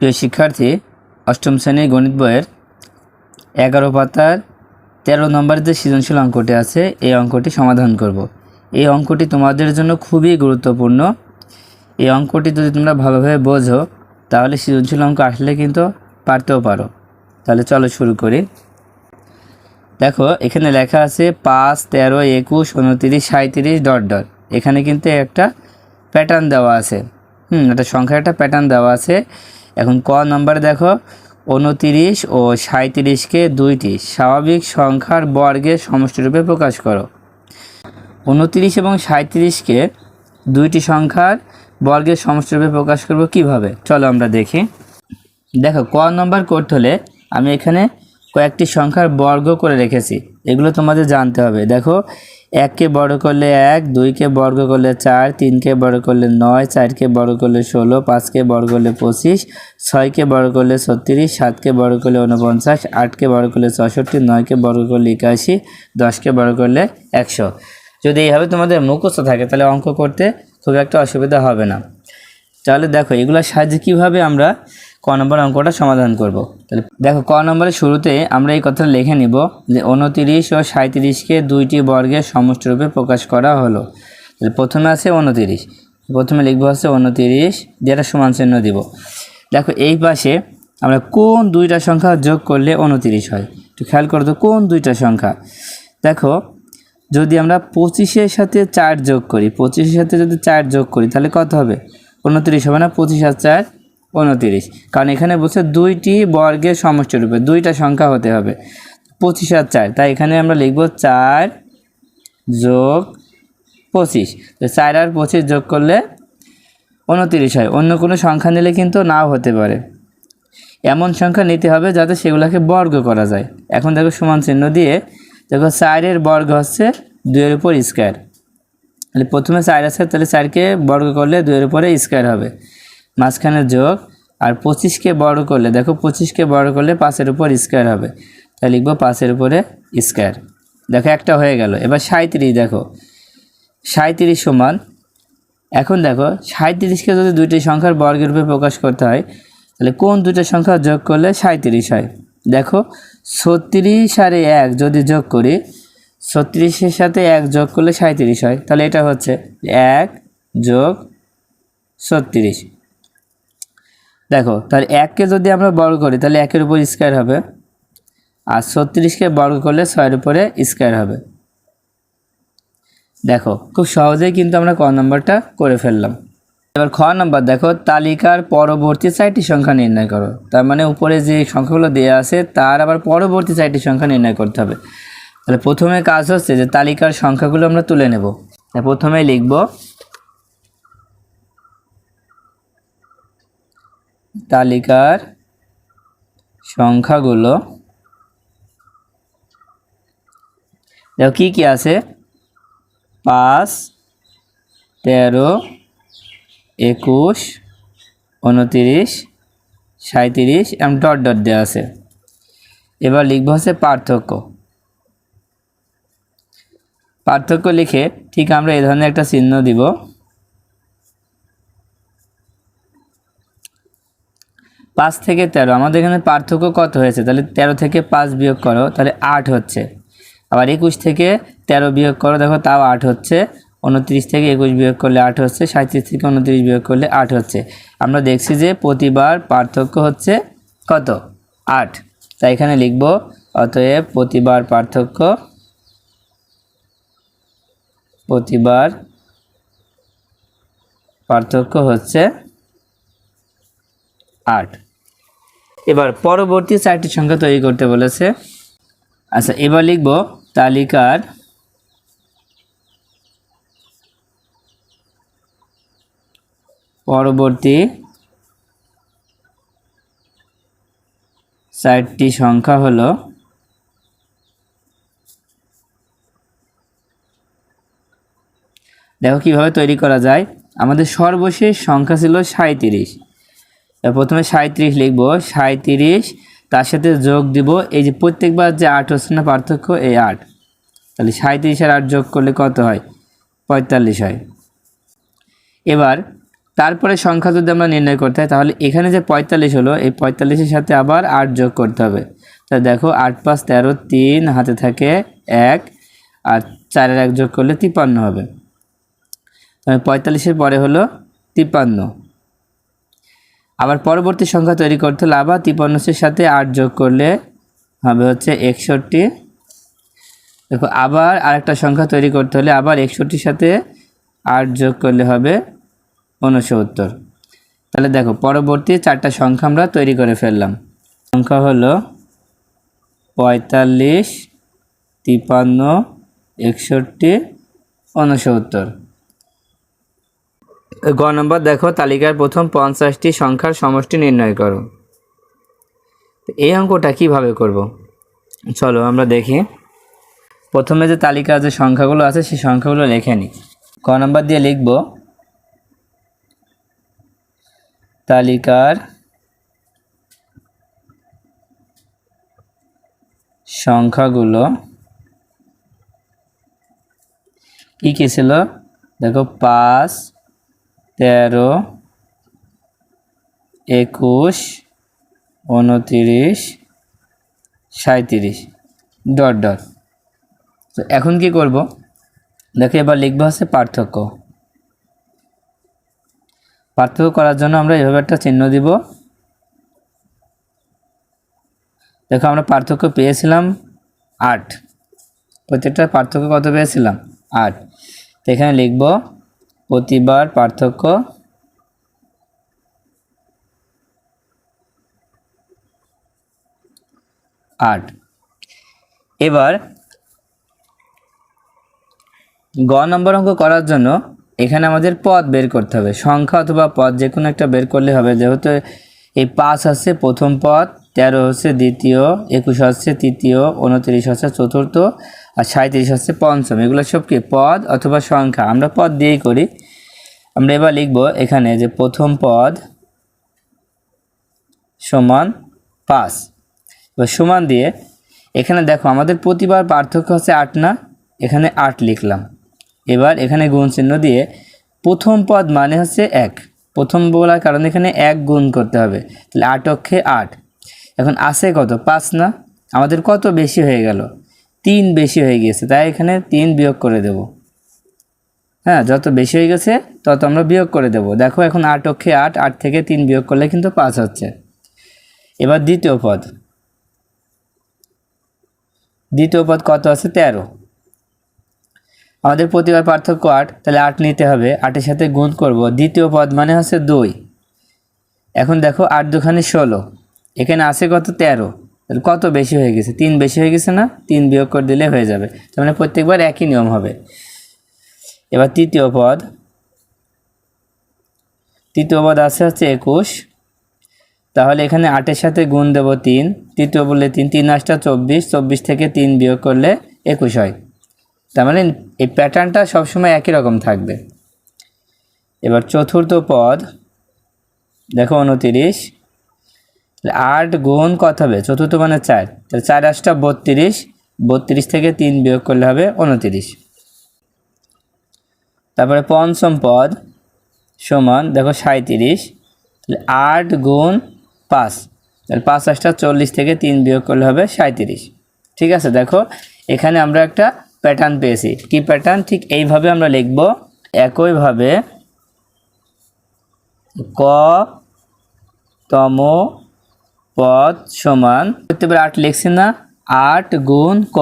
প্রিয় শিক্ষার্থী, অষ্টম শ্রেণির গণিত বইয়ের এগারো পাতার তেরো নম্বরের যে সৃজনশীল অঙ্কটি আছে, এই অঙ্কটি সমাধান করব। এই অঙ্কটি তোমাদের জন্য খুবই গুরুত্বপূর্ণ। এই অঙ্কটি যদি তোমরা ভালোভাবে বোঝো, তাহলে সৃজনশীল অঙ্ক আসলে কিন্তু পারতেও পারো। তাহলে চলো শুরু করি। দেখো, এখানে লেখা আছে পাঁচ, তেরো, একুশ, উনতিরিশ সাঁত্রিশ ডট ডট। এখানে কিন্তু একটা প্যাটার্ন দেওয়া আছে। হুম, একটা সংখ্যার একটা প্যাটার্ন দেওয়া আছে। এখন ক নম্বরে দেখো, উনতিরিশ ও সাঁত্রিশকে দুইটি। স্বাভাবিক সংখ্যার বর্গের সমষ্টিরূপে প্রকাশ করো। উনতিরিশ এবং সাঁত্রিশকে দুইটি সংখ্যার বর্গের সমষ্টিরূপে প্রকাশ করব কীভাবে? চলো আমরা দেখি। দেখো, ক নম্বর করতে হলে আমি এখানে কয়েকটি সংখ্যার বর্গ করে রেখেছি। এগুলো তোমাদের জানতে হবে। দেখো এককে বড় করলে এক, দুইকে বর্গ করলে চার, তিনকে বড় করলে নয়, চারকে বড় করলে ষোলো, পাঁচকে বড় করলে পঁচিশ, ছয়কে বড় করলে ছত্রিশ, সাতকে বড় করলে উনপঞ্চাশ আটকে বড় করলে চৌষট্টি নয়কে বড় করলে একাশি, দশকে বড় করলে একশো। যদি এইভাবে তোমাদের মুখস্থ থাকে, তাহলে অঙ্ক করতে খুব একটা অসুবিধা হবে না। তাহলে দেখো, এগুলোর সাহায্যে কীভাবে আমরা ক নম্বর অঙ্কটা সমাধান করব। তাহলে দেখো, ক নম্বরের শুরুতে আমরা এই কথাটা লিখে নিব যে উনতিরিশ ও সাঁত্রিশকে দুইটি বর্গের সমষ্টিরূপে প্রকাশ করা হলো। তাহলে প্রথমে আছে উনতিরিশ। প্রথমে লিখব হচ্ছে উনতিরিশ যেটা সমান চিহ্ন দিব। দেখো, এই পাশে আমরা কোন দুইটা সংখ্যা যোগ করলে উনতিরিশ হয়? একটু খেয়াল করো তো, কোন দুইটা সংখ্যা? দেখো, যদি আমরা পঁচিশের সাথে চার যোগ করি, পঁচিশের সাথে যদি চার যোগ করি, তাহলে কত হবে? উনত্রিশ হবে না, পঁচিশ আর চার উনত্রিশ। কারণ এখানে বলছে দুইটি বর্গের সমষ্টি রূপে দুইটা সংখ্যা হতে হবে। পঁচিশ আর চার, তাই এখানে আমরা লিখব চার যোগ পঁচিশ। তো চার আর পঁচিশ যোগ করলে উনত্রিশ হয়। অন্য কোনো সংখ্যা নিলে কিন্তু নাও হতে পারে। এমন সংখ্যা নিতে হবে যাতে সেগুলোকে বর্গ করা যায়। এখন দেখো সমান চিহ্ন দিয়ে, দেখো চারের বর্গ হচ্ছে দুইয়ের উপর স্কোয়ার তাহলে প্রথমে চার আছে, তাহলে চারকে বর্গ করলে দুইয়ের উপরে স্কোয়ার হবে। মাঝখানে যোগ আর পঁচিশকে বড় করলে, দেখো পঁচিশকে বড় করলে পাঁচের উপর স্কোয়ার হবে। তাই লিখব পাঁচের উপরে স্কোয়ার দেখো একটা হয়ে গেল। এবার সাঁত্রিশ দেখো। সাঁত্রিশ সমান, এখন দেখো সাঁত্রিশকে যদি দুইটি সংখ্যার বর্গের রূপে প্রকাশ করতে হয়, তাহলে কোন দুটো সংখ্যা যোগ করলে সাঁত্রিশ হয়? দেখো ছত্রিশ আর এক যদি যোগ করি, ছত্রিশের সাথে এক যোগ করলে সাঁত্রিশ হয়। তাহলে এটা হচ্ছে এক যোগ ছত্রিশ। দেখো, তাহলে এককে যদি আমরা বর্গ করি, তাহলে একের উপর স্কোয়ার হবে। আর ছত্রিশকে বর্গ করলে ছয়ের উপরে স্কোয়ার হবে। দেখো, খুব সহজেই কিন্তু আমরা ক নম্বরটা করে ফেললাম। এবার খ নম্বর, দেখো, তালিকার পরবর্তী চারটি সংখ্যা নির্ণয় করো। তার মানে উপরে যে সংখ্যাগুলো দেওয়া আছে, তার আবার পরবর্তী চারটি সংখ্যা নির্ণয় করতে হবে। তাহলে প্রথমে কাজ হচ্ছে যে তালিকার সংখ্যাগুলো আমরা তুলে নেব। প্রথমে লিখব তালিকার সংখ্যাগুলো। দেখো কী কী আছে? পাঁচ, তেরো, একুশ, উনতিরিশ সাঁত্রিশ এবং ডট ডট দেওয়া আছে। এবার লিখব হচ্ছে পার্থক্য। পার্থক্য লিখে ঠিক আমরা এই ধরনের একটা চিহ্ন দিব। পাঁচ থেকে তেরো। আমাদের এখানে পার্থক্য কত হয়েছে? তাহলে তেরো থেকে পাঁচ বিয়োগ করো, তাহলে আট হচ্ছে। আবার একুশ থেকে তেরো বিয়োগ করো, দেখো তাও আট হচ্ছে। উনত্রিশ থেকে একুশ বিয়োগ করলে আট হচ্ছে সাঁত্রিশ থেকে উনত্রিশ বিয়োগ করলে আট হচ্ছে। আমরা দেখছি যে প্রতিবার পার্থক্য হচ্ছে কত? আট। তাই এখানে লিখব, অতএব প্রতিবার পার্থক্য প্রতিবার পার্থক্য হচ্ছে আট। এবার পরবর্তী চারটি সংখ্যা তৈরি করতে বলেছে। আচ্ছা এবার লিখব তালিকার পরবর্তী চারটি সংখ্যা হলো দেখো কীভাবে তৈরি করা যায়। আমাদের সর্বশেষ সংখ্যা ছিল সাঁত্রিশ প্রথমে সাঁত্রিশ লিখব সাঁত্রিশ তার সাথে যোগ দিব, এই যে প্রত্যেকবার যে আট হচ্ছে না পার্থক্য, এই আট। তাহলে সাঁত্রিশ আর আট যোগ করলে কত হয়? পঁয়তাল্লিশ হয়। এবার, তারপরে সংখ্যা যদি আমরা নির্ণয় করতে হয়, তাহলে এখানে যে পঁয়তাল্লিশ হলো, এই পঁয়তাল্লিশের সাথে আবার আট যোগ করতে হবে। তা দেখো, আট পাঁচ তেরো তিন, হাতে থাকে এক, আর চারের এক যোগ করলে তিপ্পান্ন হবে। তাহলে পঁয়তাল্লিশের পরে হলো তিপ্পান্ন। আবার পরবর্তী সংখ্যা তৈরি করতে হলে আবার তিপ্পান্নশের সাথে আট যোগ করলে হবে হচ্ছে একষট্টি। দেখো, আবার আরেকটা সংখ্যা তৈরি করতে হলে আবার একষট্টির সাথে আট যোগ করলে হবে উনসত্তর তাহলে দেখো, পরবর্তী চারটা সংখ্যা আমরা তৈরি করে ফেললাম। সংখ্যা হলো পঁয়তাল্লিশ, তিপান্ন, একষট্টি উনসত্তর গ নম্বর দেখো, তালিকার প্রথম পঞ্চাশটি সংখ্যার সমষ্টি নির্ণয় করো। এই অঙ্কটা কীভাবে করব? চলো আমরা দেখি। প্রথমে যে তালিকার যে সংখ্যাগুলো আছে, সেই সংখ্যাগুলো লিখে নিই। ক নম্বর দিয়ে লিখব, তালিকার সংখ্যাগুলো কী কী ছিল? দেখো, পাঁচ তেরো, একুশ, উনতিরিশ সাঁত্রিশ ডট ডট। তো এখন কি করব? দেখো এবার লিখব হচ্ছে পার্থক্য। পার্থক্য করার জন্য আমরা এভাবে একটা চিহ্ন দিব। দেখো আমরা পার্থক্য পেয়েছিলাম আট। প্রত্যেকটা পার্থক্য কত পেয়েছিলাম? আট। তো এখানে লিখব প্রতিবার পার্থক্য আট। এবার গ নম্বর অঙ্ক করার জন্য এখানে আমাদের পদ বের করতে হবে। সংখ্যা অথবা পদ যে কোনো একটা বের করলে হবে। যেহেতু এই পাঁচ হচ্ছে প্রথম পদ তেরো হচ্ছে, দ্বিতীয় একুশ হচ্ছে তৃতীয়, উনত্রিশ হচ্ছে চতুর্থ আর সাঁত্রিশ হচ্ছে পঞ্চম। এগুলো সব কি? পদ অথবা সংখ্যা। আমরা পদ দিয়েই করি। আমরা এবার লিখব এখানে যে প্রথম পদ সমান পাঁচ। এবার সমান দিয়ে এখানে দেখো, আমাদের প্রতিবার পার্থক্য হচ্ছে আট না? এখানে আট লিখলাম। এবার এখানে গুণ চিহ্ন দিয়ে প্রথম পদ মানে হচ্ছে এক। প্রথম বলার কারণে এখানে এক গুণ করতে হবে। তাহলে আট অক্ষে আট। এখন আছে কত? পাঁচ না? আমাদের কত বেশি হয়ে গেল? তিন বেশি হয়ে গিয়েছে তাই এখানে তিন বিয়োগ করে দেব। হ্যাঁ যত বেশি হয়ে গেছে, তত আমরা বিয়োগ করে দেব। দেখো এখন আট অক্ষে আট আট থেকে তিন বিয়োগ করলে কিন্তু পাঁচ হচ্ছে। এবার দ্বিতীয় পদ। দ্বিতীয় পদ কত আছে? তেরো। আমাদের প্রতিবার পার্থক্য আট, তাহলে আট নিতে হবে। আটের সাথে গুণ করব। দ্বিতীয় পদ মানে হচ্ছে দুই। এখন দেখো আট দুখানে ষোলো। এখানে আছে কত? তেরো। কত বেশি হয়ে গেছে? তিন বেশি হয়ে গেছে না? তিন বিয়োগ করে দিলে হয়ে যাবে। তার মানে প্রত্যেকবার একই নিয়ম হবে। এবার তৃতীয় পদ। তৃতীয় পদ আছে হচ্ছে একুশ। তাহলে এখানে আটের সাথে গুণ দেব তিন। তৃতীয় বললে তিন তিন আটটা চব্বিশ। চব্বিশ থেকে তিন বিয়োগ করলে একুশ হয়। তার মানে এই প্যাটার্নটা সবসময় একই রকম থাকবে। এবার চতুর্থ পদ। দেখো উনতিরিশ। আট গুণ কত হবে? চতুর্থ মানে চার। তাহলে চার আটটা বত্রিশ বত্রিশ থেকে তিন বিয়োগ করলে হবে উনতিরিশ। তারপরে পঞ্চম পদ সমান, দেখো সাঁত্রিশ তাহলে আট গুণ পাঁচ। তাহলে পাঁচ আটটা চল্লিশ থেকে তিন বিয়োগ করলে হবে সাঁত্রিশ ঠিক আছে? দেখো, এখানে আমরা একটা প্যাটার্ন পেয়েছি। কি প্যাটার্ন ঠিক এইভাবে আমরা লিখব। একইভাবে ক তম পদ সমান করতে পারে আট লিখছি না, আট গুণ ক।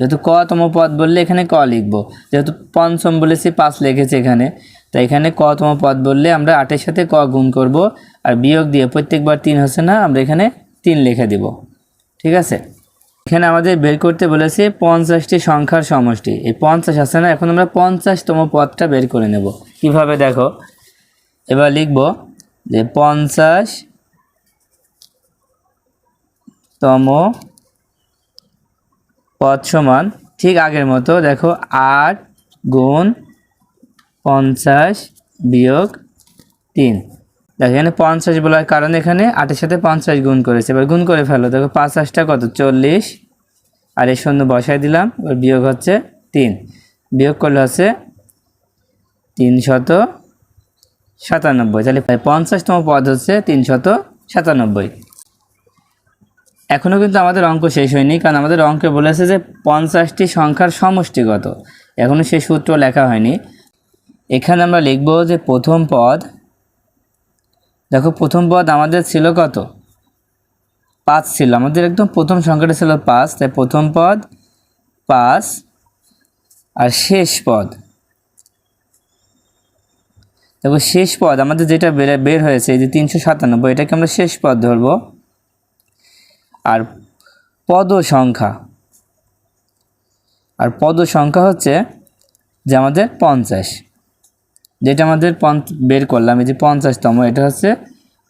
যেহেতু ক তম পদ বললে এখানে ক লিখব। যেহেতু পঞ্চম বলেছি, পাঁচ লিখেছি এখানে। তাই এখানে ক তম পদ বললে আমরা আটের সাথে ক গুণ করব, আর বিয়োগ দিয়ে প্রত্যেকবার তিন হচ্ছে না, আমরা এখানে তিন লিখে দিব। ঠিক আছে? এখানে আমাদের বের করতে বলেছে পঞ্চাশটি সংখ্যার সমষ্টি। এই পঞ্চাশ আছে না, এখন আমরা পঞ্চাশতম পদটা বের করে নেব। কীভাবে দেখো? এবার লিখব যে পঞ্চাশ তম পদ সমান ঠিক আগের মতো, দেখো, আট গুণ পঞ্চাশ বিয়োগ তিন। দেখো, এখানে পঞ্চাশ বলার কারণে এখানে, আটের সাথে পঞ্চাশ গুণ করেছে। এবার গুণ করে ফেলো। দেখো পাঁচ আশটা কত? চল্লিশ। আর এই শূন্য বসাই দিলাম এবার বিয়োগ হচ্ছে তিন। বিয়োগ করলে হচ্ছে তিনশত সাতানব্বই। তাহলে পঞ্চাশতম পদ হচ্ছে তিনশত সাতানব্বই। এখনও কিন্তু আমাদের অঙ্ক শেষ হয়নি, কারণ আমাদের অঙ্কে বলেছে যে পঞ্চাশটি সংখ্যার সমষ্টিগত। এখনও সেই সূত্র লেখা হয়নি। এখানে আমরা লিখব যে প্রথম পদ, দেখো প্রথম পদ আমাদের ছিল কত? পাঁচ ছিল, আমাদের একদম প্রথম সংখ্যাটা ছিল পাঁচ, তাই প্রথম পদ পাঁচ আর শেষ পদ। দেখো শেষ পদ আমাদের যেটা বের হয়েছে, এই যে তিনশো সাতানব্বই, এটাকে আমরা শেষ পদ ধরবো। আর পদ সংখ্যা আর পদ সংখ্যা হচ্ছে যে আমাদের পঞ্চাশ। যেটা আমাদের পঞ্চ বের করলাম, এই যে পঞ্চাশতম, এটা হচ্ছে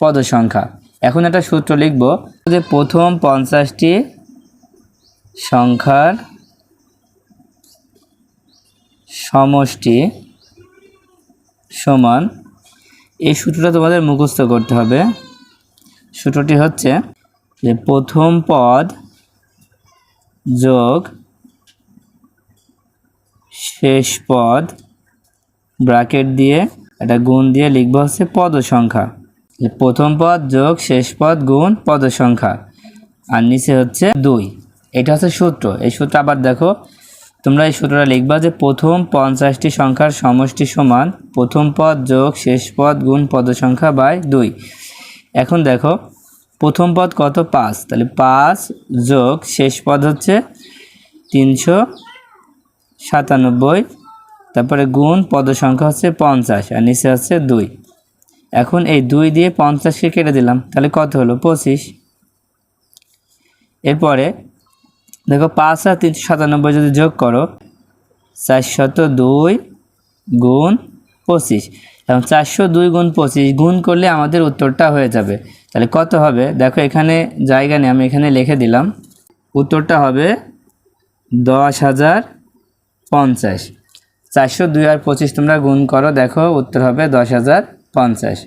পদ সংখ্যা এখন একটা সূত্র লিখব যে প্রথম পঞ্চাশটি সংখ্যার সমষ্টি সমান, এই সূত্রটা তোমাদের মুখস্থ করতে হবে। সূত্রটি হচ্ছে যে প্রথম পদ যোগ শেষ পদ ব্র্যাকেট দিয়ে একটা গুণ দিয়ে লিখব হচ্ছে পদ সংখ্যা প্রথম পদ যোগ শেষ পদ গুণ পদ সংখ্যা আর নিচে হচ্ছে দুই। এটা হচ্ছে সূত্র। এই সূত্র আবার দেখো, তোমরা এই সূত্রটা লিখবা যে প্রথম পঞ্চাশটি সংখ্যার সমষ্টি সমান প্রথম পদ যোগ শেষ পদ গুণ পদ সংখ্যা বাই দুই। এখন দেখো প্রথম পদ কত? পাঁচ। তাহলে পাঁচ যোগ শেষ পদ হচ্ছে তিনশো সাতানব্বই। তারপরে গুণ পদ সংখ্যা হচ্ছে পঞ্চাশ আর নিচে হচ্ছে দুই। এখন এই দুই দিয়ে পঞ্চাশকে কেটে দিলাম। তাহলে কত হলো? পঁচিশ। এরপরে দেখো পাঁচ আর তিনশো সাতানব্বই যদি যোগ করো, চারশত দুই গুণ পঁচিশ। এবং চারশো দুই গুণ পঁচিশ গুণ করলে আমাদের উত্তরটা হয়ে যাবে। তাহলে কত হবে? দেখো এখানে জায়গা নেই, আমি এখানে লিখে দিলাম। উত্তরটা হবে দশ হাজার পঞ্চাশ। চারশো দুই আর পঁচিশ তোমরা গুণ করো, দেখো উত্তর হবে দশ হাজার পঞ্চাশ।